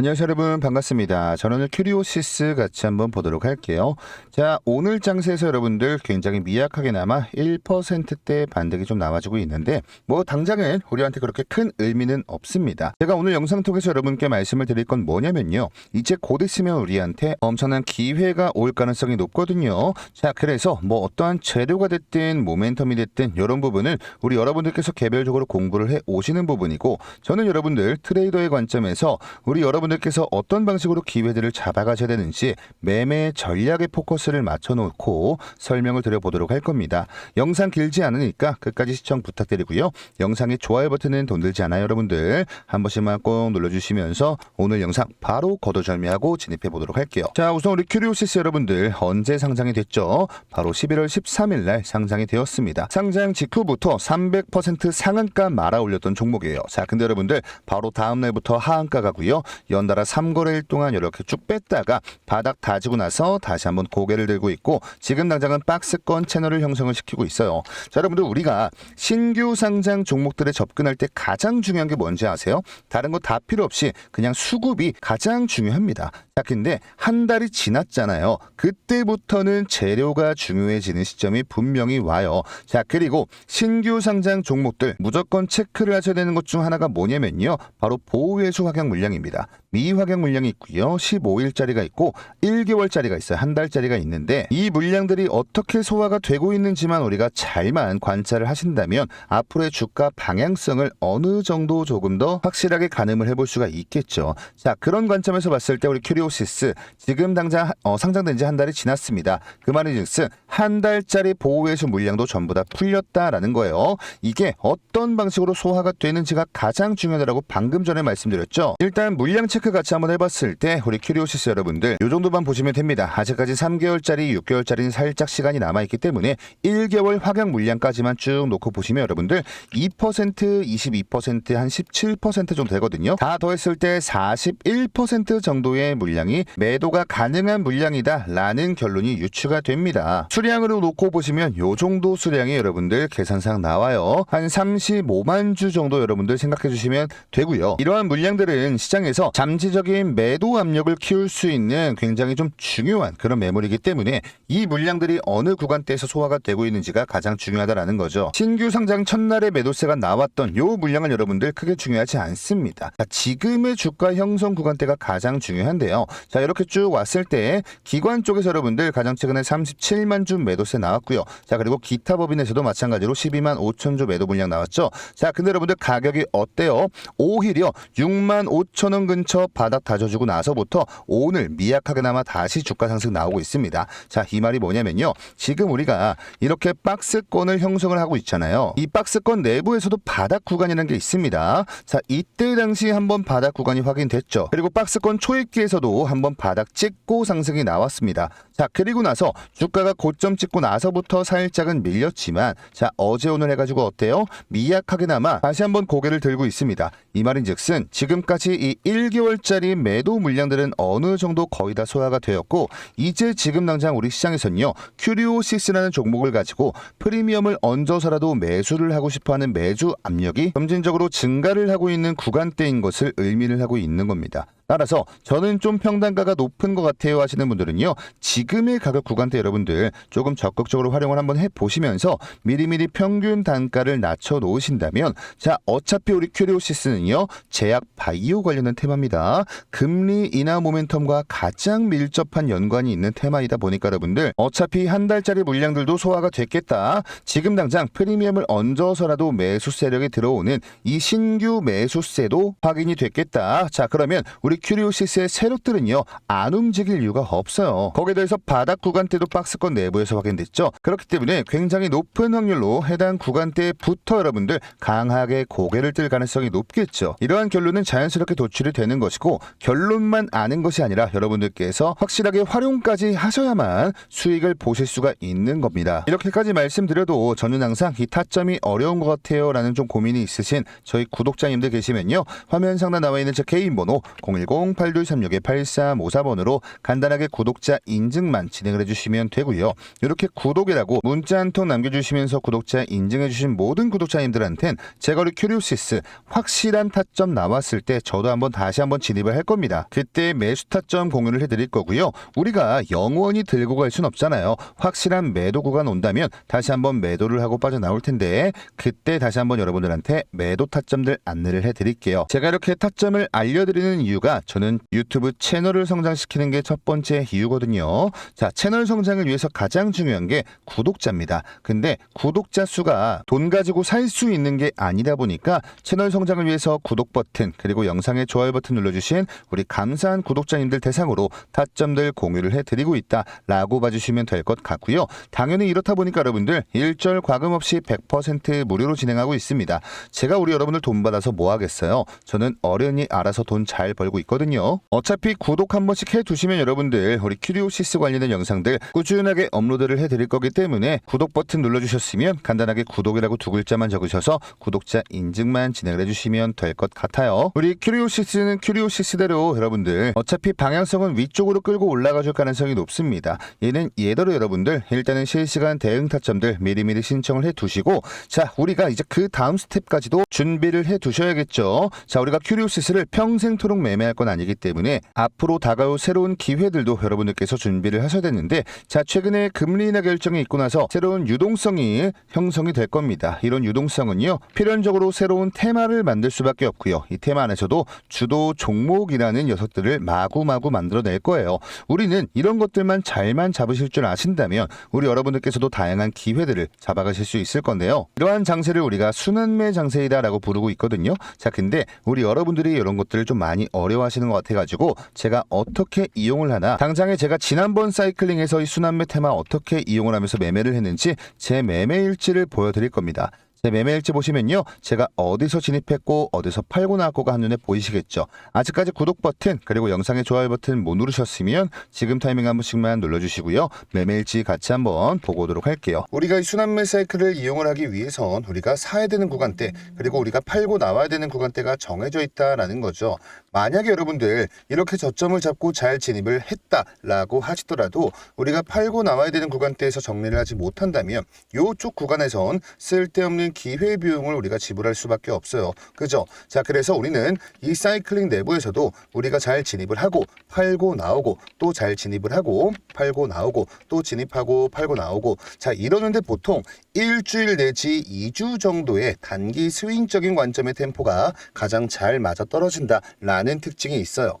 안녕하세요 여러분 반갑습니다. 저는 오늘 큐리오시스 같이 한번 보도록 할게요. 자 오늘 장세에서 여러분들 굉장히 미약하게나마 1%대 반등이 좀 나와주고 있는데 뭐 당장은 우리한테 그렇게 큰 의미는 없습니다. 제가 오늘 영상 통해서 여러분께 말씀을 드릴 건 뭐냐면요. 이제 곧 있으면 우리한테 엄청난 기회가 올 가능성이 높거든요. 자 그래서 뭐 어떠한 재료가 됐든 모멘텀이 됐든 이런 부분을 우리 여러분들께서 개별적으로 공부를 해 오시는 부분이고 저는 여러분들 트레이더의 관점에서 우리 여러분 들께서 어떤 방식으로 기회들을 잡아가셔야 되는지 매매 전략에 포커스를 맞춰놓고 설명을 드려보도록 할 겁니다. 영상 길지 않으니까 끝까지 시청 부탁드리고요. 영상에 좋아요 버튼은 돈 들지 않아요 여러분들. 한 번씩만 꼭 눌러주시면서 오늘 영상 바로 거두절미하고 진입해 보도록 할게요. 자 우선 우리 큐리오시스 여러분들 언제 상장이 됐죠? 바로 11월 13일 날 상장이 되었습니다. 상장 직후부터 300% 상한가 말아 올렸던 종목이에요. 자 근데 여러분들 바로 다음 날부터 하한가 가고요. 연 달아 3거래일 동안 이렇게 쭉 뺐다가 바닥 다지고 나서 다시 한번 고개를 들고 있고 지금 당장은 박스권 채널을 형성을 시키고 있어요. 자 여러분들 우리가 신규 상장 종목들에 접근할 때 가장 중요한 게 뭔지 아세요? 다른 거 다 필요 없이 그냥 수급이 가장 중요합니다. 자 근데 한 달이 지났잖아요. 그때부터는 재료가 중요해지는 시점이 분명히 와요. 자 그리고 신규 상장 종목들 무조건 체크를 하셔야 되는 것 중 하나가 뭐냐면요. 바로 보호회수 확약 물량입니다. 미확약 물량이 있고요. 15일짜리가 있고 1개월짜리가 있어요. 한 달짜리가 있는데 이 물량들이 어떻게 소화가 되고 있는지만 우리가 잘만 관찰을 하신다면 앞으로의 주가 방향성을 어느 정도 조금 더 확실하게 가늠을 해볼 수가 있겠죠. 자 그런 관점에서 봤을 때 우리 큐리오 시스 지금 당장 어, 상장된 지 한 달이 지났습니다. 그 말인즉슨 한 달짜리 보호회수 물량도 전부 다 풀렸다라는 거예요. 이게 어떤 방식으로 소화가 되는지가 가장 중요하다고 방금 전에 말씀드렸죠. 일단 물량 체크 같이 한번 해봤을 때 우리 큐리오시스 여러분들 이 정도만 보시면 됩니다. 아직까지 3개월짜리, 6개월짜리는 살짝 시간이 남아있기 때문에 1개월 확약 물량까지만 쭉 놓고 보시면 여러분들 2%, 22%, 한 17% 정도 되거든요. 다 더했을 때 41% 정도의 물량 이 매도가 가능한 물량이다 라는 결론이 유추가 됩니다. 수량으로 놓고 보시면 요 정도 수량이 여러분들 계산상 나와요. 한 35만 주 정도 여러분들 생각해 주시면 되고요. 이러한 물량들은 시장에서 잠재적인 매도 압력을 키울 수 있는 굉장히 좀 중요한 그런 매물이기 때문에 이 물량들이 어느 구간대에서 소화가 되고 있는지가 가장 중요하다라는 거죠. 신규 상장 첫날에 매도세가 나왔던 요 물량은 여러분들 크게 중요하지 않습니다. 자, 지금의 주가 형성 구간대가 가장 중요한데요. 자 이렇게 쭉 왔을 때 기관 쪽에서 여러분들 가장 최근에 37만 주 매도세 나왔고요. 자 그리고 기타 법인에서도 마찬가지로 12만 5천 주 매도 물량 나왔죠. 자 근데 여러분들 가격이 어때요? 오히려 6만 5천 원 근처 바닥 다져주고 나서부터 오늘 미약하게나마 다시 주가 상승 나오고 있습니다. 자 이 말이 뭐냐면요. 지금 우리가 이렇게 박스권을 형성을 하고 있잖아요. 이 박스권 내부에서도 바닥 구간이라는 게 있습니다. 자 이때 당시 한번 바닥 구간이 확인됐죠. 그리고 박스권 초입기에서도 한번 바닥 찍고 상승이 나왔습니다. 자 그리고 나서 주가가 고점 찍고 나서부터 살짝은 밀렸지만 자 어제 오늘 해가지고 어때요? 미약하게나마 다시 한번 고개를 들고 있습니다. 이 말인즉슨 지금까지 이 1개월짜리 매도 물량들은 어느 정도 거의 다 소화가 되었고 이제 지금 당장 우리 시장에서는요 큐리오시스라는 종목을 가지고 프리미엄을 얹어서라도 매수를 하고 싶어하는 매주 압력이 점진적으로 증가를 하고 있는 구간대인 것을 의미를 하고 있는 겁니다. 따라서 저는 좀 평단가가 높은 것 같아요 하시는 분들은요 지금 의 가격 구간대 여러분들 조금 적극적으로 활용을 한번 해보시면서 미리미리 평균 단가를 낮춰 놓으신다면 자 어차피 우리 큐리오시스는요 제약 바이오 관련된 테마입니다. 금리 인하 모멘텀과 가장 밀접한 연관이 있는 테마이다 보니까 여러분들 어차피 한 달짜리 물량들도 소화가 됐겠다. 지금 당장 프리미엄을 얹어서라도 매수 세력이 들어오는 이 신규 매수세도 확인이 됐겠다. 자 그러면 우리 큐리오시스의 세력들은요 안 움직일 이유가 없어요. 거기에 대해서 바닥 구간대도 박스권 내부에서 확인됐죠. 그렇기 때문에 굉장히 높은 확률로 해당 구간대부터 여러분들 강하게 고개를 들 가능성이 높겠죠. 이러한 결론은 자연스럽게 도출이 되는 것이고 결론만 아는 것이 아니라 여러분들께서 확실하게 활용까지 하셔야만 수익을 보실 수가 있는 겁니다. 이렇게까지 말씀드려도 저는 항상 이 타점이 어려운 것 같아요 라는 좀 고민이 있으신 저희 구독자님들 계시면요 화면 상단 나와 있는 제 개인 번호 010 080-8236-8354번으로 간단하게 구독자 인증 만 진행을 해주시면 되고요. 이렇게 구독이라고 문자 한 통 남겨주시면서 구독자 인증해주신 모든 구독자님들한텐 제가 우리 큐리오시스 확실한 타점 나왔을 때 저도 한번 다시 한번 진입을 할 겁니다. 그때 매수 타점 공유를 해드릴 거고요. 우리가 영원히 들고 갈 순 없잖아요. 확실한 매도 구간 온다면 다시 한번 매도를 하고 빠져나올 텐데 그때 다시 한번 여러분들한테 매도 타점들 안내를 해드릴게요. 제가 이렇게 타점을 알려드리는 이유가 저는 유튜브 채널을 성장시키는 게 첫 번째 이유거든 요. 자, 채널 성장을 위해서 가장 중요한 게 구독자입니다. 근데 구독자 수가 돈 가지고 살 수 있는 게 아니다 보니까 채널 성장을 위해서 구독 버튼 그리고 영상의 좋아요 버튼 눌러주신 우리 감사한 구독자님들 대상으로 타점들 공유를 해드리고 있다라고 봐주시면 될 것 같고요. 당연히 이렇다 보니까 여러분들 일절 과금 없이 100% 무료로 진행하고 있습니다. 제가 우리 여러분들 돈 받아서 뭐 하겠어요? 저는 어련히 알아서 돈 잘 벌고 있거든요. 어차피 구독 한 번씩 해두시면 여러분들 우리 큐리오시스 관련된 영상들 꾸준하게 업로드를 해드릴 거기 때문에 구독 버튼 눌러주셨으면 간단하게 구독이라고 두 글자만 적으셔서 구독자 인증만 진행을 해주시면 될 것 같아요. 우리 큐리오시스는 큐리오시스대로 여러분들 어차피 방향성은 위쪽으로 끌고 올라가 줄 가능성이 높습니다. 얘는 예대로 여러분들 일단은 실시간 대응 타점들 미리미리 신청을 해 두시고 자 우리가 이제 그 다음 스텝까지도 준비를 해 두셔야겠죠. 자 우리가 큐리오시스를 평생토록 매매할 건 아니기 때문에 앞으로 다가올 새로운 기회들도 여러분들께서 준비 를 하셔야 되는데 자 최근에 금리 인하 결정이 있고 나서 새로운 유동성이 형성이 될 겁니다. 이런 유동성은요 필연적으로 새로운 테마를 만들 수밖에 없고요. 이 테마 안에서도 주도 종목이라는 녀석들을 마구마구 만들어낼 거예요. 우리는 이런 것들만 잘만 잡으실 줄 아신다면 우리 여러분들께서도 다양한 기회들을 잡아가실 수 있을 건데요. 이러한 장세를 우리가 순환매 장세이다라고 부르고 있거든요. 자, 근데 우리 여러분들이 이런 것들을 좀 많이 어려워하시는 것 같아가지고 제가 어떻게 이용을 하나 당장에 제가 지난번 사이클링에서 이 순환매 테마 어떻게 이용을 하면서 매매를 했는지 제 매매 일지를 보여드릴 겁니다. 제 매매 일지 보시면요. 제가 어디서 진입했고 어디서 팔고 나왔고가 한눈에 보이시겠죠. 아직까지 구독 버튼 그리고 영상의 좋아요 버튼 못 누르셨으면 지금 타이밍 한 번씩만 눌러주시고요. 매매 일지 같이 한번 보고 오도록 할게요. 우리가 이 순환매 사이클을 이용을 하기 위해선 우리가 사야 되는 구간대 그리고 우리가 팔고 나와야 되는 구간대가 정해져 있다라는 거죠. 만약에 여러분들 이렇게 저점을 잡고 잘 진입을 했다라고 하시더라도 우리가 팔고 나와야 되는 구간대에서 정리를 하지 못한다면 요쪽 구간에선 쓸데없는 기회 비용을 우리가 지불할 수밖에 없어요. 그죠? 자, 그래서 우리는 이 사이클링 내부에서도 우리가 잘 진입을 하고 팔고 나오고 또 잘 진입을 하고 팔고 나오고 또 진입하고 팔고 나오고 자, 이러는데 보통 일주일 내지 2주 정도의 단기 스윙적인 관점의 템포가 가장 잘 맞아 떨어진다라는 특징이 있어요.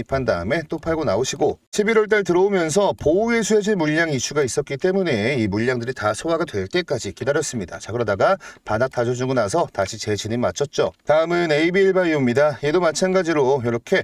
한 다음에 또 팔고 나오시고 11월 달 들어오면서 보호의 수혜제 물량 이슈가 있었기 때문에 이 물량들이 다 소화가 될 때까지 기다렸습니다. 자, 그러다가 바닥 다져주고 나서 다시 재진입 맞췄죠. 다음은 AB일바이오입니다. 얘도 마찬가지로 이렇게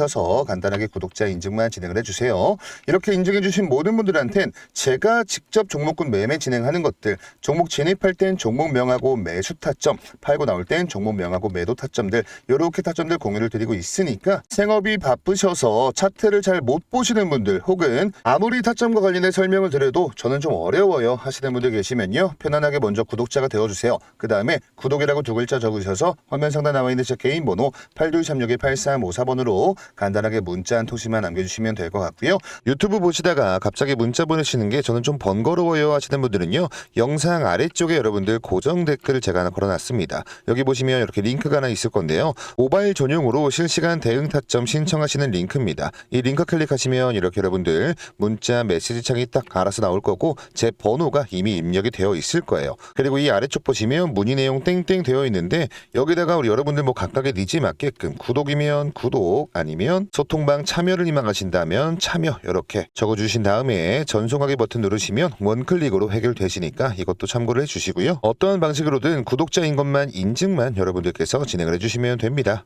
간단하게 구독자 인증만 진행을 해주세요. 이렇게 인증해주신 모든 분들한텐 제가 직접 종목군 매매 진행하는 것들, 종목 진입할 땐 종목 명하고 매수 타점, 팔고 나올 땐 종목 명하고 매도 타점들, 이렇게 타점들 공유를 드리고 있으니까 생업이 바쁘셔서 차트를 잘 못 보시는 분들 혹은 아무리 타점과 관련해 설명을 드려도 저는 좀 어려워요 하시는 분들 계시면요. 편안하게 먼저 구독자가 되어주세요. 그 다음에 구독이라고 두 글자 적으셔서 화면 상단 나와 있는 제 개인 번호 8236-8354번으로 간단하게 문자 한 토시만 남겨주시면 될 것 같고요. 유튜브 보시다가 갑자기 문자 보내시는 게 저는 좀 번거로워요 하시는 분들은요. 영상 아래쪽에 여러분들 고정 댓글을 제가 하나 걸어놨습니다. 여기 보시면 이렇게 링크가 하나 있을 건데요. 모바일 전용으로 실시간 대응 타점 신청하시는 링크입니다. 이 링크 클릭하시면 이렇게 여러분들 문자 메시지 창이 딱 알아서 나올 거고 제 번호가 이미 입력이 되어 있을 거예요. 그리고 이 아래쪽 보시면 문의 내용 땡땡 되어 있는데 여기다가 우리 여러분들 뭐 각각의 니즈에 맞게끔 구독이면 구독 아니면 소통방 참여를 희망하신다면 참여 이렇게 적어주신 다음에 전송하기 버튼 누르시면 원클릭으로 해결되시니까 이것도 참고를 해주시고요. 어떠한 방식으로든 구독자인 것만 인증만 여러분들께서 진행을 해주시면 됩니다.